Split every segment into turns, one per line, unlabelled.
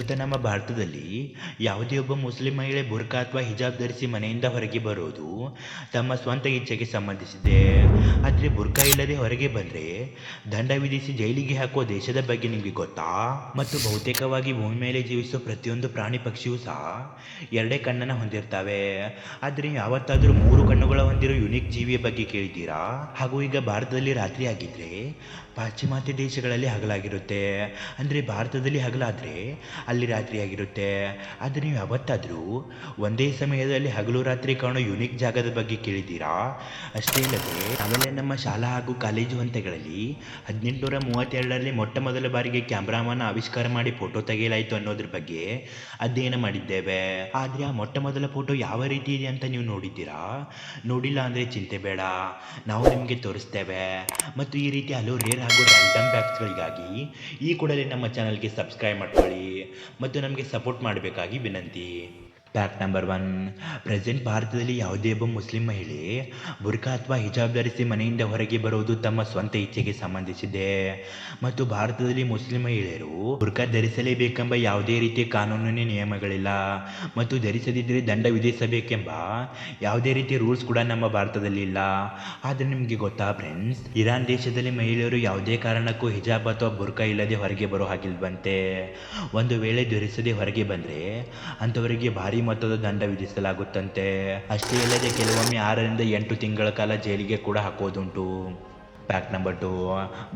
ಪ್ರಸ್ತುತ ನಮ್ಮ ಭಾರತದಲ್ಲಿ ಯಾವುದೇ ಒಬ್ಬ ಮುಸ್ಲಿಂ ಮಹಿಳೆ ಬುರ್ಕಾ ಅಥವಾ ಹಿಜಾಬ್ ಧರಿಸಿ ಮನೆಯಿಂದ ಹೊರಗೆ ಬರೋದು ತಮ್ಮ ಸ್ವಂತ ಇಚ್ಛೆಗೆ ಸಂಬಂಧಿಸಿದೆ. ಆದರೆ ಬುರ್ಕಾ ಇಲ್ಲದೆ ಹೊರಗೆ ಬಂದರೆ ದಂಡ ವಿಧಿಸಿ ಜೈಲಿಗೆ ಹಾಕುವ ದೇಶದ ಬಗ್ಗೆ ನಿಮಗೆ ಗೊತ್ತಾ? ಮತ್ತು ಬಹುತೇಕವಾಗಿ ಭೂಮಿ ಮೇಲೆ ಜೀವಿಸುವ ಪ್ರತಿಯೊಂದು ಪ್ರಾಣಿ ಪಕ್ಷಿಯೂ ಸಹ ಎರಡೇ ಕಣ್ಣನ್ನು ಹೊಂದಿರ್ತವೆ. ಆದರೆ ಯಾವತ್ತಾದರೂ ಮೂರು ಕಣ್ಣುಗಳ ಹೊಂದಿರೋ ಯುನಿಕ್ ಜೀವಿಯ ಬಗ್ಗೆ ಕೇಳಿದ್ದೀರಾ? ಹಾಗೂ ಈಗ ಭಾರತದಲ್ಲಿ ರಾತ್ರಿ ಆಗಿದ್ರೆ ಪಾಶ್ಚಿಮಾತ್ಯ ದೇಶಗಳಲ್ಲಿ ಹಗಲಾಗಿರುತ್ತೆ. ಅಂದರೆ ಭಾರತದಲ್ಲಿ ಹಗಲಾದರೆ ಅಲ್ಲಿ ರಾತ್ರಿ ಆಗಿರುತ್ತೆ. ಆದರೆ ನೀವು ಯಾವತ್ತಾದರೂ ಒಂದೇ ಸಮಯದಲ್ಲಿ ಹಗಲು ರಾತ್ರಿ ಕಾಣೋ ಯುನಿಕ್ ಜಾಗದ ಬಗ್ಗೆ ಕೇಳಿದ್ದೀರಾ? ಅಷ್ಟೇ ಅಲ್ಲದೆ ಆಮೇಲೆ ನಮ್ಮ ಶಾಲಾ ಹಾಗೂ ಕಾಲೇಜು ಹಂತಗಳಲ್ಲಿ ಹದಿನೆಂಟುನೂರ ಮೂವತ್ತೆರಡರಲ್ಲಿ ಮೊಟ್ಟ ಮೊದಲ ಬಾರಿಗೆ ಕ್ಯಾಮ್ರಾಮನ್ ಆವಿಷ್ಕಾರ ಮಾಡಿ ಫೋಟೋ ತೆಗೆಯಲಾಯಿತು ಅನ್ನೋದ್ರ ಬಗ್ಗೆ ಅಧ್ಯಯನ ಮಾಡಿದ್ದೇವೆ. ಆದರೆ ಆ ಮೊಟ್ಟ ಮೊದಲ ಫೋಟೋ ಯಾವ ರೀತಿ ಇದೆ ಅಂತ ನೀವು ನೋಡಿದ್ದೀರಾ? ನೋಡಿಲ್ಲ ಅಂದರೆ ಚಿಂತೆ ಬೇಡ. ನಾವು ನಿಮಗೆ ತೋರಿಸ್ತೇವೆ. ಮತ್ತು ಈ ರೀತಿ ಹಲವು ರೇರ್ ಹಾಗೂ ರ್ಯಾಂಡಮ್ ಬ್ಯಾಕ್ಸ್ಗಳಿಗಾಗಿ ಈ ಕೂಡಲೇ ನಮ್ಮ ಚಾನಲ್ಗೆ ಸಬ್ಸ್ಕ್ರೈಬ್ ಮಾಡ್ಕೊಳ್ಳಿ. ಮತ್ತು ನಮಗೆ ಸಪೋರ್ಟ್ ಮಾಡಬೇಕಾಗಿ ವಿನಂತಿ. ಫ್ಯಾಕ್ಟ್ ನಂಬರ್ ಒನ್ ಪ್ರೆಸೆಂಟ್ ಭಾರತದಲ್ಲಿ ಯಾವುದೇ ಒಬ್ಬ ಮುಸ್ಲಿಂ ಮಹಿಳೆ ಬುರ್ಕಾ ಅಥವಾ ಹಿಜಾಬ್ ಧರಿಸಿ ಮನೆಯಿಂದ ಹೊರಗೆ ಬರುವುದು ತಮ್ಮ ಸ್ವಂತ ಇಚ್ಛೆಗೆ ಸಂಬಂಧಿಸಿದೆ. ಮತ್ತು ಭಾರತದಲ್ಲಿ ಮುಸ್ಲಿಂ ಮಹಿಳೆಯರು ಬುರ್ಕಾ ಧರಿಸಲೇಬೇಕೆಂಬ ಯಾವುದೇ ರೀತಿಯ ಕಾನೂನಿನ ನಿಯಮಗಳಿಲ್ಲ. ಮತ್ತು ಧರಿಸದಿದ್ದರೆ ದಂಡ ವಿಧಿಸಬೇಕೆಂಬ ಯಾವುದೇ ರೀತಿಯ ರೂಲ್ಸ್ ಕೂಡ ನಮ್ಮ ಭಾರತದಲ್ಲಿ ಇಲ್ಲ. ಆದರೆ ನಿಮಗೆ ಗೊತ್ತಾ ಫ್ರೆಂಡ್ಸ್ ಇರಾನ್ ದೇಶದಲ್ಲಿ ಮಹಿಳೆಯರು ಯಾವುದೇ ಕಾರಣಕ್ಕೂ ಹಿಜಾಬ್ ಅಥವಾ ಬುರ್ಕಾ ಇಲ್ಲದೆ ಹೊರಗೆ ಬರೋ ಹಾಗಿಲ್ವಂತೆ. ಒಂದು ವೇಳೆ ಧರಿಸದೆ ಹೊರಗೆ ಬಂದರೆ ಅಂಥವರಿಗೆ ಭಾರಿ ಮೊತ್ತದ ದಂಡ ವಿಧಿಸಲಾಗುತ್ತಂತೆ. ಅಷ್ಟೇ ಅಲ್ಲದೆ ಕೆಲವೊಮ್ಮೆ ಆರರಿಂದ ಎಂಟು ತಿಂಗಳ ಕಾಲ ಜೈಲಿಗೆ ಕೂಡ ಹಾಕೋದುಂಟು ಫ್ಯಾಕ್ಟ್ ನಂಬರ್ ಟು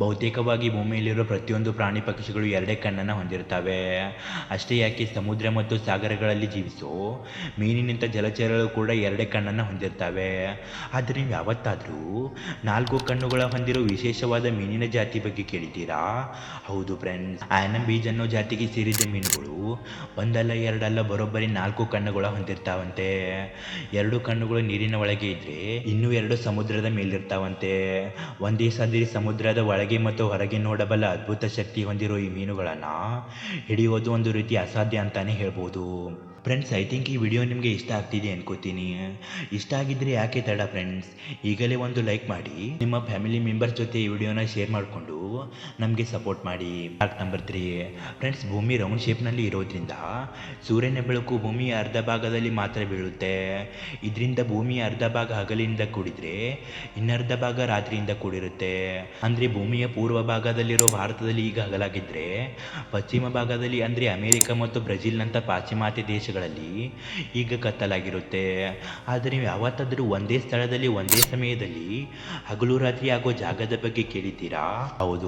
ಬಹುತೇಕವಾಗಿ ಭೂಮಿಯಲ್ಲಿರುವ ಪ್ರತಿಯೊಂದು ಪ್ರಾಣಿ ಪಕ್ಷಿಗಳು ಎರಡೇ ಕಣ್ಣನ್ನು ಹೊಂದಿರುತ್ತವೆ. ಅಷ್ಟೇ ಯಾಕೆ ಸಮುದ್ರ ಮತ್ತು ಸಾಗರಗಳಲ್ಲಿ ಜೀವಿಸೋ ಮೀನಿನಂಥ ಜಲಚರಗಳು ಕೂಡ ಎರಡೇ ಕಣ್ಣನ್ನು ಹೊಂದಿರ್ತವೆ ಆದರೆ ನೀವು ಯಾವತ್ತಾದರೂ ನಾಲ್ಕು ಕಣ್ಣುಗಳ ಹೊಂದಿರೋ ವಿಶೇಷವಾದ ಮೀನಿನ ಜಾತಿ ಬಗ್ಗೆ ಕೇಳಿದ್ದೀರಾ? ಹೌದು ಫ್ರೆಂಡ್ಸ್ ಆ್ಯನಮ್ ಬೀಜ್ ಅನ್ನೋ ಜಾತಿಗೆ ಸೇರಿದ ಮೀನುಗಳು ಒಂದಲ್ಲ ಎರಡಲ್ಲ ಬರೋಬ್ಬರಿ ನಾಲ್ಕು ಕಣ್ಣುಗಳ ಹೊಂದಿರ್ತಾವಂತೆ. ಎರಡು ಕಣ್ಣುಗಳು ನೀರಿನ ಒಳಗೆ ಇದ್ರೆ ಇನ್ನೂ ಎರಡು ಸಮುದ್ರದ ಮೇಲಿರ್ತಾವಂತೆ. ಒಂದೇ ಸದಿರಿ ಸಮುದ್ರದ ಒಳಗೆ ಮತ್ತು ಹೊರಗೆ ನೋಡಬಲ್ಲ ಅದ್ಭುತ ಶಕ್ತಿ ಹೊಂದಿರೋ ಈ ಮೀನುಗಳನ್ನು ಹಿಡಿಯೋದು ಒಂದು ರೀತಿ ಅಸಾಧ್ಯ ಅಂತಾನೆ ಹೇಳ್ಬೋದು. ಫ್ರೆಂಡ್ಸ್ ಐ ಥಿಂಕ್ ಈ ವಿಡಿಯೋ ನಿಮಗೆ ಇಷ್ಟ ಆಗ್ತಿದೆ ಅನ್ಕೋತೀನಿ. ಇಷ್ಟ ಆಗಿದ್ರೆ ಯಾಕೆ ತಡ ಫ್ರೆಂಡ್ಸ್ ಈಗಲೇ ಒಂದು ಲೈಕ್ ಮಾಡಿ. ನಿಮ್ಮ ಫ್ಯಾಮಿಲಿ ಮೆಂಬರ್ಸ್ ಜೊತೆ ಈ ವಿಡಿಯೋನ ಶೇರ್ ಮಾಡಿಕೊಂಡು ನಮಗೆ ಸಪೋರ್ಟ್ ಮಾಡಿ. ಫ್ಯಾಕ್ಟ್ ನಂಬರ್ ತ್ರೀ ಫ್ರೆಂಡ್ಸ್ ಭೂಮಿ ರೌಂಡ್ ಶೇಪ್ನಲ್ಲಿ ಇರೋದ್ರಿಂದ ಸೂರ್ಯನ ಬೆಳಕು ಭೂಮಿಯ ಅರ್ಧ ಭಾಗದಲ್ಲಿ ಮಾತ್ರ ಬೀಳುತ್ತೆ. ಇದರಿಂದ ಭೂಮಿಯ ಅರ್ಧ ಭಾಗ ಹಗಲಿನಿಂದ ಕೂಡಿದರೆ ಇನ್ನರ್ಧ ಭಾಗ ರಾತ್ರಿಯಿಂದ ಕೂಡಿರುತ್ತೆ. ಅಂದರೆ ಭೂಮಿಯ ಪೂರ್ವ ಭಾಗದಲ್ಲಿರೋ ಭಾರತದಲ್ಲಿ ಈಗ ಹಗಲಾಗಿದ್ದರೆ ಪಶ್ಚಿಮ ಭಾಗದಲ್ಲಿ ಅಂದರೆ ಅಮೇರಿಕ ಮತ್ತು ಬ್ರೆಜಿಲ್ನಂಥ ಪಾಶ್ಚಿಮಾತ್ಯ ದೇಶಗಳಲ್ಲಿ ಈಗ ಕತ್ತಲಾಗಿರುತ್ತೆ. ಆದರೆ ಯಾವತ್ತಾದರೂ ಒಂದೇ ಸ್ಥಳದಲ್ಲಿ, ಒಂದೇ ಸಮಯದಲ್ಲಿ ಹಗಲು ರಾತ್ರಿ ಆಗೋ ಜಾಗದ ಬಗ್ಗೆ ಕೇಳಿದ್ದೀರಾ? ಹೌದು.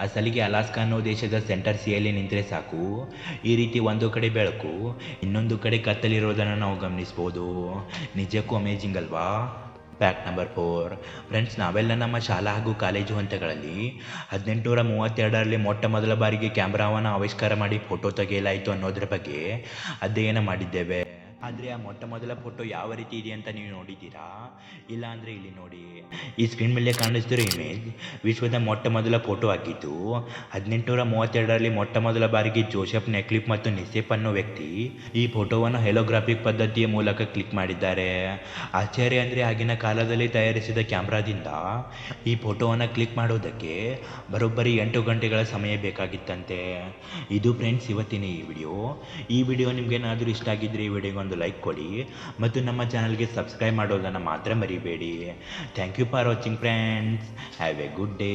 ಅಸಲಿಗೆ ಅಲಾಸ್ಕಾ ಅನ್ನೋ ದೇಶದ ಸೆಂಟರ್ ಸಿಯಲ್ಲಿ ನಿಂತರೆ ಸಾಕು. ಈ ರೀತಿ ಒಂದು ಕಡೆ ಬೆಳಕು, ಇನ್ನೊಂದು ಕಡೆ ಕತ್ತಲಿರೋದನ್ನು ನಾವು ಗಮನಿಸ್ಬೋದು. ನಿಜಕ್ಕೂ ಅಮೇಜಿಂಗ್ ಅಲ್ವಾ? ಫ್ಯಾಕ್ಟ್ ನಂಬರ್ ಫೋರ್ ಫ್ರೆಂಡ್ಸ್ ನಾವೆಲ್ಲ ನಮ್ಮ ಶಾಲಾ ಹಾಗೂ ಕಾಲೇಜು ಹಂತಗಳಲ್ಲಿ ಹದಿನೆಂಟುನೂರ ಮೂವತ್ತೆರಡರಲ್ಲಿ ಮೊಟ್ಟ ಮೊದಲ ಬಾರಿಗೆ ಕ್ಯಾಮ್ರಾವನ್ನು ಆವಿಷ್ಕಾರ ಮಾಡಿ ಫೋಟೋ ತೆಗೆಯಲಾಯಿತು ಅನ್ನೋದ್ರ ಬಗ್ಗೆ ಅಧ್ಯಯನ ಮಾಡಿದ್ದೇವೆ. ಆದರೆ ಆ ಮೊಟ್ಟ ಮೊದಲ ಫೋಟೋ ಯಾವ ರೀತಿ ಇದೆ ಅಂತ ನೀವು ನೋಡಿದ್ದೀರಾ? ಇಲ್ಲ ಅಂದರೆ ಇಲ್ಲಿ ನೋಡಿ. ಈ ಸ್ಕ್ರೀನ್ ಮೇಲೆ ಕಾಣಿಸ್ತಿರೋ ಇಮೇಜ್ ವಿಶ್ವದ ಮೊಟ್ಟ ಮೊದಲ ಫೋಟೋ ಆಗಿದ್ದು ಹದಿನೆಂಟುನೂರ ಮೂವತ್ತೆರಡರಲ್ಲಿ ಮೊಟ್ಟ ಮೊದಲ ಬಾರಿಗೆ ಜೋಸೆಫ್ ನೆಕ್ಲಿಪ್ ಮತ್ತು ನಿಸೆಪ್ ಅನ್ನೋ ವ್ಯಕ್ತಿ ಈ ಫೋಟೋವನ್ನು ಹೆಲೋಗ್ರಾಫಿಕ್ ಪದ್ಧತಿಯ ಮೂಲಕ ಕ್ಲಿಕ್ ಮಾಡಿದ್ದಾರೆ. ಆಶ್ಚರ್ಯ ಅಂದರೆ ಆಗಿನ ಕಾಲದಲ್ಲಿ ತಯಾರಿಸಿದ ಕ್ಯಾಮ್ರಾದಿಂದ ಈ ಫೋಟೋವನ್ನು ಕ್ಲಿಕ್ ಮಾಡೋದಕ್ಕೆ ಬರೋಬ್ಬರಿ ಎಂಟು ಗಂಟೆಗಳ ಸಮಯ ಬೇಕಾಗಿತ್ತಂತೆ. ಇದು ಫ್ರೆಂಡ್ಸ್ ಇವತ್ತಿನ ಈ ವಿಡಿಯೋ ಈ ವಿಡಿಯೋ ನಿಮ್ಗೇನಾದರೂ ಇಷ್ಟ ಆಗಿದ್ದರೆ ಈ ವಿಡಿಯೋಗೆ ಒಂದು ಲೈಕ್ ಕೊಡಿ ಮತ್ತು ನಮ್ಮ ಚಾನಲ್ಗೆ ಸಬ್ಸ್ಕ್ರೈಬ್ ಮಾಡೋದನ್ನು ಮಾತ್ರ ಮರಿಬೇಡಿ. Thank you for watching friends have a good day